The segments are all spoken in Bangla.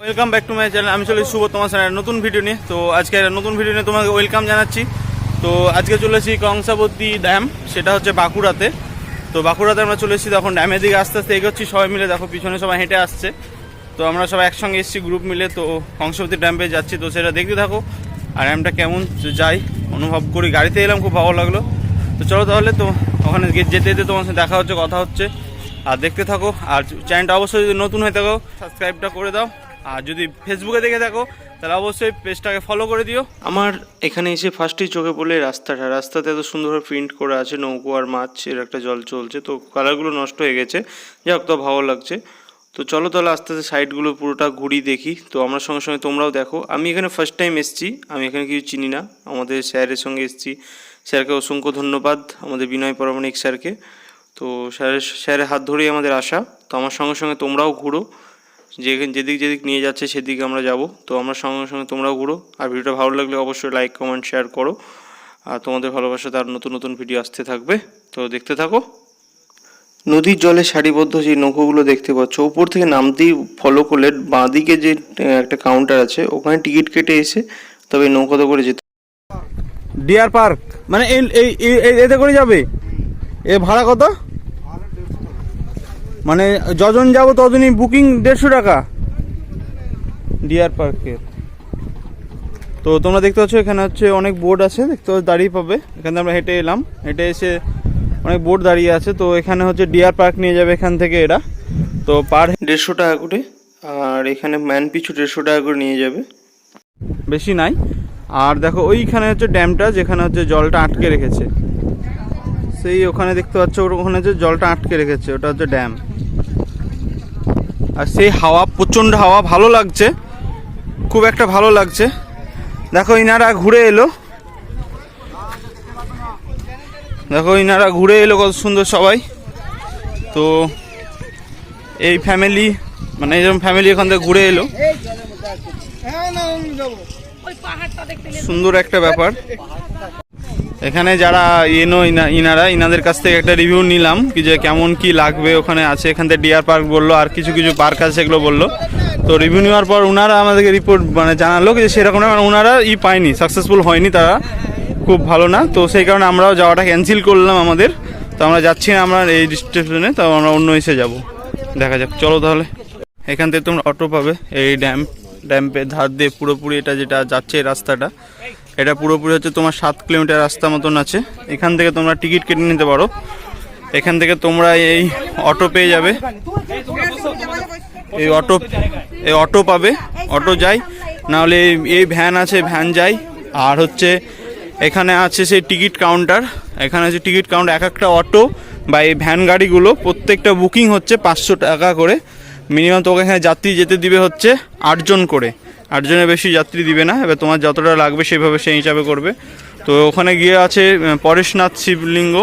Welcome back to my channel আমি চলে শুভ তোমার সাথে নতুন ভিডিও নিয়ে। তো আজকে নতুন ভিডিও নিয়ে তোমাকে ওয়েলকাম জানাচ্ছি। তো আজকে চলে এসেছি কংসাবতী ড্যাম সেটা হচ্ছে বাঁকুড়াতে। তো বাঁকুড়াতে আমরা চলে এসেছি তখন ড্যামের দিকে আস্তে আস্তে এগোচ্ছি, সবাই মিলে দেখো পিছনে সবাই হেঁটে আসছে। তো আমরা সবাই একসঙ্গে এসেছি গ্রুপ মিলে, তো কংসাবতী ড্যাম যাচ্ছি, তো সেটা দেখতে থাকো। আর ড্যামটা কেমন, যাই। অনুভব করি। গাড়িতে এলাম, খুব ভালো লাগল। তো চলো তাহলে তো ওখানে যেতে যেতে তোমার সাথে দেখা হচ্ছে, কথা হচ্ছে। আর দেখতে থাকো, আর চ্যানেলটা অবশ্যই যদি নতুন হয়ে থাকো সাবস্ক্রাইবটা করে দাও। আর যদি ফেসবুকে দেখে থাকো, তাহলে অবশ্যই পেজটাকে ফলো করে দিও। আমার এখানে এসে ফার্স্টেই চোখে পড়লে রাস্তাটা। রাস্তাতে এত সুন্দরভাবে প্রিন্ট করা আছে, নৌকো আর মাছ, এর একটা জল চলছে। তো কালারগুলো নষ্ট হয়ে গেছে। যাই হোক তো ভালো লাগছে। তো চলো তাহলে আস্তে আস্তে সাইডগুলো পুরোটা ঘুরি দেখি। তো আমার সঙ্গে সঙ্গে তোমরাও দেখো। আমি এখানে ফার্স্ট টাইম এসেছি। আমি এখানে কিছু চিনি না। আমাদের স্যারের সঙ্গে এসেছি। স্যারকে অসংখ্য ধন্যবাদ, আমাদের বিনয় পরামানিক স্যারকে। তো স্যারের স্যারের হাত ধরেই আমাদের আসা তো আমার সঙ্গে সঙ্গে তোমরাও ঘুরো। যেখানে, যেদিক যেদিক নিয়ে যাচ্ছে সেদিকে আমরা যাব। তো আমরা সঙ্গে সঙ্গে তোমরাও ঘুরো। আর ভিডিওটা ভালো লাগলে অবশ্যই লাইক কমেন্ট শেয়ার করো। আর তোমাদের ভালোবাসাতে আর নতুন নতুন ভিডিও আসতে থাকবে। তো দেখতে থাকো। নদীর জলে সারিবদ্ধ যে নৌকোগুলো দেখতে পাচ্ছ উপর থেকে নামতেই ফলো করলে বাঁদিকে যে একটা কাউন্টার আছে, ওখানে টিকিট কেটে এসে তবে নৌকাতে করে যেতে ডিয়ার পার্ক মানে এই- এতে করে যাবে? এ ভাড়া কত? মানে যজন যাব ততদিনই বুকিং দেড়শো টাকা। ডিয়ার পার্কের তো তোমরা দেখতে পাচ্ছ এখানে হচ্ছে অনেক বোর্ড আছে, দেখতে পাচ্ছ, দাঁড়িয়ে পাবে। এখানে আমরা হেঁটে এলাম। হেঁটে এসে অনেক বোর্ড দাঁড়িয়ে আছে, তো এখানে হচ্ছে ডিয়ার পার্ক নিয়ে যাবে এখান থেকে এরা। তো পার দেড়শো টাকা করে, আর এখানে ম্যান পিছু দেড়শো টাকা করে নিয়ে যাবে। বেশি নাই। আর দেখো ওইখানে হচ্ছে ড্যামটা, যেখানে হচ্ছে জলটা আটকে রেখেছে। সেই ওখানে দেখতে পাচ্ছ, ওখানে যে জলটা আটকে রেখেছে, ওটা হচ্ছে ড্যাম। আর সেই হাওয়া, প্রচণ্ড হাওয়া, ভালো লাগছে। খুব একটা ভালো লাগছে। দেখো ইনারা ঘুরে এলো। দেখো, ইনারা ঘুরে এলো কত সুন্দর সবাই। তো এই ফ্যামিলি মানে এরকম ফ্যামিলি এখান থেকে ঘুরে এলো। সুন্দর একটা ব্যাপার। এখানে যারা এনো ইনা- ইনারা, ইনাদের কাছ থেকে একটা রিভিউ নিলাম, কি যে কেমন কি লাগবে ওখানে আছে। এখান থেকে ডিয়ার পার্ক বলল, আর কিছু কিছু পার্ক আছে সেগুলো বলল। তো রিভিউ নেওয়ার পর ওনারা আমাদেরকে রিপোর্ট মানে জানালো যে সেরকম মানে ওনারা ই পায়নি সাকসেসফুল হয়নি তারা। খুব ভালো না। তো সেই কারণে আমরাও যাওয়াটা ক্যান্সেল করলাম আমাদের। তো আমরা যাচ্ছি না আমরা এই স্টেশনে তো আমরা অন্য এসে যাব। দেখা যাক, চলো তাহলে। এখান থেকে তোমরা অটো পাবে এই ড্যাম ড্যাম্পের ধার দিয়ে পুরোপুরি এটা যেটা যাচ্ছে এই রাস্তাটা। এটা পুরোপুরি হচ্ছে তোমার সাত কিলোমিটার রাস্তা মতন আছে। এখান থেকে তোমরা টিকিট কেটে নিতে পারো। এখান থেকে তোমরা এই অটো পেয়ে যাবে। এই অটো এই অটো পাবে। অটো যাই, নাহলে এই- এই ভ্যান আছে ভ্যান যাই। আর হচ্ছে এখানে আছে সেই টিকিট কাউন্টার। এখানে আছে টিকিট কাউন্টার, এক একটা অটো বা এই ভ্যান গাড়িগুলো প্রত্যেকটা বুকিং হচ্ছে পাঁচশো টাকা করে। মিনিমাম তোকে এখানে যাত্রী যেতে দিবে হচ্ছে আটজন করে। আটজনের বেশি যাত্রী দিবে না, এবার তোমার যতটা লাগবে সেভাবে সেই হিসাবে করবে। তো ওখানে গিয়ে আছে পরেশনাথ শিবলিঙ্গ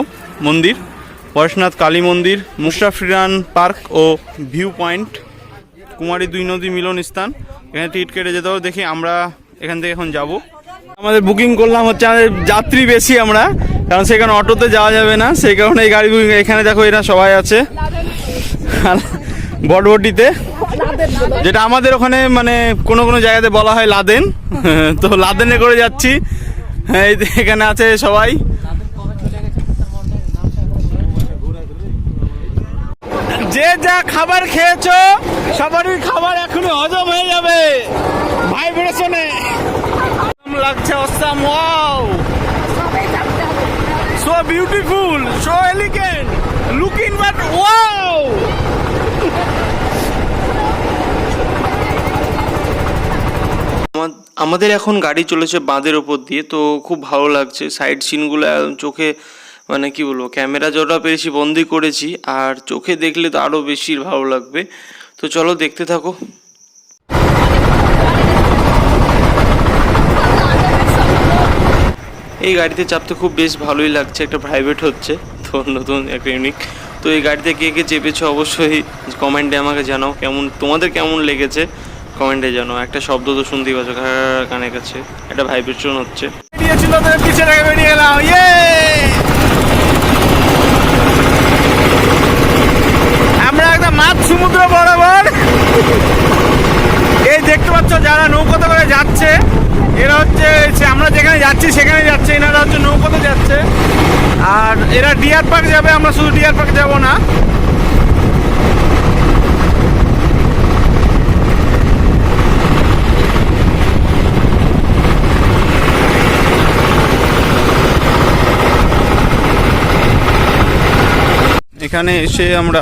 মন্দির, পরেশনাথ কালী মন্দির মুশরাফিরান পার্ক ও ভিউ পয়েন্ট, কুমারী দুই নদী মিলন স্থান। এখানে টিকিট কেটে যেতে হবে, দেখি আমরা এখান থেকে এখন যাব। আমাদের বুকিং করলাম হচ্ছে আমাদের যাত্রী বেশি আমরা, কারণ সেখানে অটোতে যাওয়া যাবে না, সেই কারণে এই গাড়ি বুকিং এখানে দেখো এরা সবাই আছে। বটবটিতে, যেটা আমাদের ওখানে মানে কোনো কোনো জায়গাতে বলা হয় লাদেন। তো লাদেনে করে যাচ্ছি। এই যে এখানে আছে সবাই। যে যা খাবার খেয়েছো, সবারই খাবার এখনও হজম হয়ে যাবে। ভাইব্রেশনে লাগছে, awesome wow so beautiful so elegant looking but wow আমাদের এখন গাড়ি চলেছে বাঁধের ওপর দিয়ে, তো খুব ভালো লাগছে। সাইড সিনগুলো চোখে মানে কি বলব ক্যামেরা যতটা পেরেছি বন্দি করেছি, আর চোখে দেখলে তো আরও বেশি ভালো লাগবে। তো চলো দেখতে থাকো। এই গাড়িতে চাপতে খুব বেশ ভালোই লাগছে, একটা প্রাইভেট হচ্ছে, তো নতুন একটা ইউনিক তো এই গাড়িতে কে কে চেপেছো অবশ্যই কমেন্টে আমাকে জানাও, কেমন, তোমাদের কেমন লেগেছে কমেন্টে জানাও। একটা শব্দ তো শুনতেই পাচ্ছ কানে কাছে, একটা ভাইব্রেশন হচ্ছে। ইয়ে আমরা একটা মাছ সমুদ্র বরাবর। এই দেখতে পাচ্ছ, যারা নৌকোতে করে যাচ্ছে এরা হচ্ছে আমরা যেখানে যাচ্ছি সেখানে যাচ্ছে, এনারা হচ্ছে নৌকোতে যাচ্ছে। আর এরা ডিয়ার পার্ক যাবে, আমরা শুধু ডিয়ার পার্ক যাব না। এখানে এসে আমরা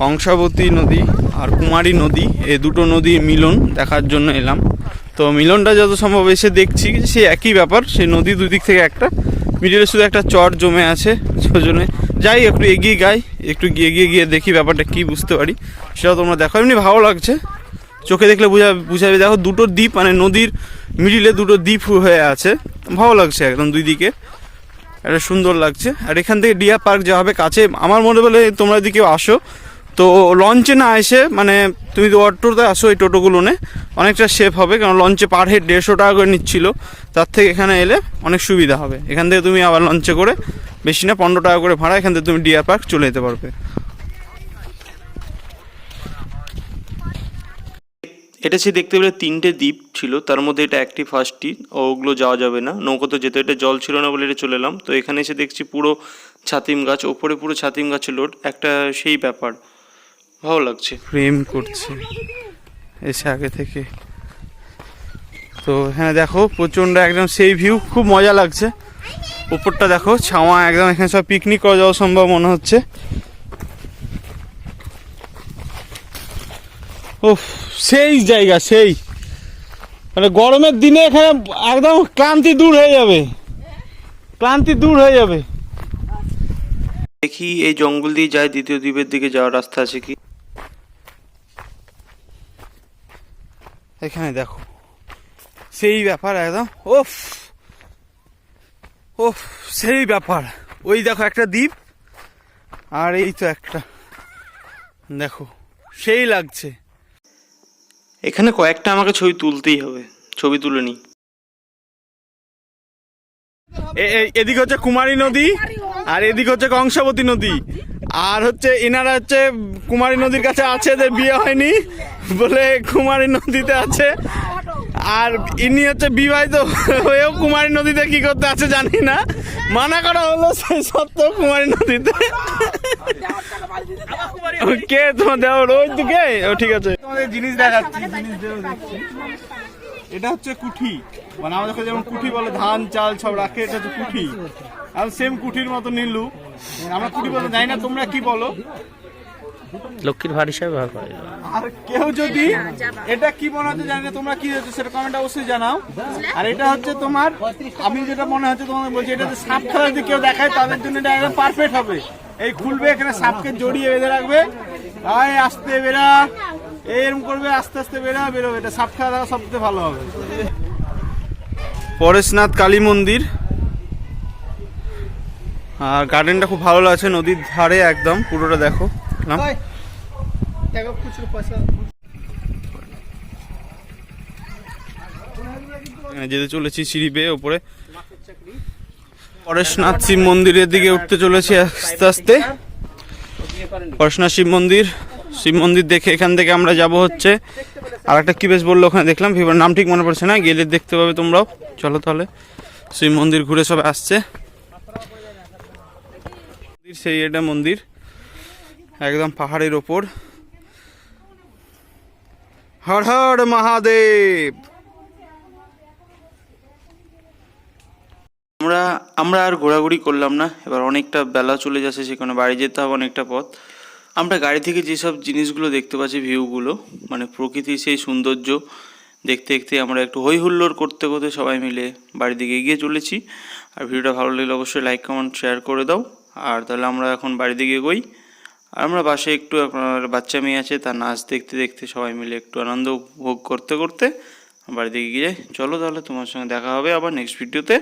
কংসাবতী নদী আর কুমারী নদী এই দুটো নদীর মিলন দেখার জন্য এলাম। তো মিলনটা যত সম্ভব এসে দেখছি সে একই ব্যাপার সে নদী দুদিক থেকে একটা। মিডিলে শুধু একটা চর জমে আছে, সেজন্য যাই একটু এগিয়ে গাই, একটু গিয়ে গিয়ে দেখি ব্যাপারটা কি বুঝতে পারি। সেটা তোমরা দেখো, এমনি ভালো লাগছে। চোখে দেখলে বুঝা, বুঝাবে, দেখো দুটো দ্বীপ মানে নদীর মিডিলে দুটো দ্বীপ হয়ে আছে। ভালো লাগছে একদম দুই দিকে এটা সুন্দর লাগছে। আর এখান থেকে ডিয়া পার্ক যাওয়া হবে কাছে। আমার মনে বলে তোমরা যদি কেউ আসো তো লঞ্চে না এসে মানে তুমি তো অটোতে আসো এই টোটোগুলোনে, অনেকটা সেফ হবে, কারণ লঞ্চে পার হেড দেড়শো টাকা করে নিচ্ছিল। তার থেকে এখানে এলে অনেক সুবিধা হবে। এখান থেকে তুমি আবার লঞ্চে করে, বেশি না, পনেরো টাকা করে ভাড়া, এখান থেকে তুমি ডিয়া পার্ক চলে যেতে পারবে। এটা সে দেখতে পেলে তিনটে দ্বীপ ছিল, তার মধ্যে এটা একটি ফার্স্টটি ওগুলো যাওয়া যাবে না। নৌকোতে যেতে, এটা জল ছিল না বলে এটা চলে এলাম। তো এখানে এসে দেখছি পুরো ছাতিম গাছ, ওপরে পুরো ছাতিম গাছের লোড একটা সেই ব্যাপার। ভালো লাগছে। প্রেম করছে এসে আগে থেকে। তো হ্যাঁ দেখো প্রচণ্ড একদম সেই ভিউ খুব মজা লাগছে। উপরটা দেখো ছাওয়া একদম এখানে সব পিকনিক করা যাওয়া সম্ভব মনে হচ্ছে। উফ সেই জায়গা সেই। মানে গরমের দিনে এখানে একদম ক্লান্তি দূর হয়ে যাবে। ক্লান্তি দূর হয়ে যাবে। দেখি এই জঙ্গল দিয়ে যায় দ্বিতীয় দ্বীপের দিকে যাওয়ার রাস্তা আছে কি? এখানে দেখো। সেই ব্যাপার একদম ওফ ওফ সেই ব্যাপার। ওই দেখো একটা দ্বীপ আর এই তো একটা। দেখো সেই লাগছে। এখানে কয়েকটা আমাকে ছবি তুলতেই হবে ছবি তুলে নি এদিকে হচ্ছে কুমারী নদী আর এদিকে হচ্ছে কংসাবতী নদী। আর হচ্ছে এনারা হচ্ছে কুমারী নদীর কাছে আছে এদের বিয়ে হয়নি। বলে কুমারী নদীতে আছে। আর ইনি হচ্ছে বিবাহিত হয়েও কুমারী নদীতে কি করতে আছে জানি না। মানা করা হলো সেই সত্ত্বেও কুমারী নদীতে। কে তোমার দেওয়ার ওই দিকে ও ঠিক আছে। তোমাদের জিনিস দেখাচ্ছি এটা হচ্ছে কুঠি। মানে আমাদের যেমন কুঠি বলে, ধান, চাল সব রাখে, এটা হচ্ছে কুঠি। আর সেম কুঠির মতো নীলু। আমরা কুঠি বলতে জানি না, তোমরা কি বলো? লক্ষ্মীর ভার হিসাবে ব্যবহার করে আর কেউ যদি এটা কি মনে হচ্ছে জানি তোমরা কি হচ্ছে সেটা কমেন্ট অবশ্যই জানাও। আর এটা হচ্ছে তোমার, আমি যেটা মনে হচ্ছে তোমাদের বলছি, এটা যে সাপ খেলা, যদি কেউ দেখায় তাদের জন্য এটা একদম পারফেক্ট হবে। এই খুলবে, এখানে সাপকে জড়িয়ে বেঁধে রাখবে। আয়, আস্তে বেরা এরম করবে, আস্তে আস্তে বেরা বেরোবে। এটা সাপ খেলা দেখা সবচেয়ে ভালো হবে। পরেশনাথ কালী মন্দির। আর গার্ডেনটা খুব ভালো লাগছে, নদীর ধারে একদম, পুরোটা দেখো। নাম? যেতে চলেছি সিঁড়ি বেয়ে ওপরে। পরেশনাথ শিব মন্দিরের দিকে উঠতে চলেছি আস্তে আস্তে। পরেশনাথ শিব মন্দির শিব মন্দির দেখে এখান থেকে আমরা যাব হচ্ছে। আর একটা কি বেশ বলল ওখানে দেখলাম ভিভোর নাম ঠিক মনে পড়ছে না গেলে দেখতে পাবে তোমরাও। চলো তাহলে শিব মন্দির ঘুরে সব আসছে। সেই এটা মন্দির। একদম পাহাড়ের ওপর। হর হর মহাদেব। আমরা আমরা আর ঘোরাঘুরি করলাম না, এবার অনেকটা বেলা চলে যাচ্ছে, সেখানে বাড়ি যেতে হবে অনেকটা পথ। আমরা গাড়ি থেকে যেসব জিনিসগুলো দেখতে পাচ্ছি, ভিউগুলো মানে প্রকৃতির সেই সৌন্দর্য দেখতে দেখতে আমরা একটু হই হুল্লোড় করতে করতে সবাই মিলে বাড়ির দিকে এগিয়ে চলেছি। আর ভিডিওটা ভালো লাগলে অবশ্যই লাইক কমেন্ট শেয়ার করে দাও। আর তাহলে আমরা এখন বাড়ির দিকে এগোই। আমরা বাসে একটু আপনার বাচ্চা মেয়ে আছে, তার নাচ দেখতে দেখতে সবাই মিলে একটু আনন্দ উপভোগ করতে করতে বাড়ি দিকে গিয়ে। চলো তাহলে তোমার সঙ্গে দেখা হবে আবার নেক্সট ভিডিওতে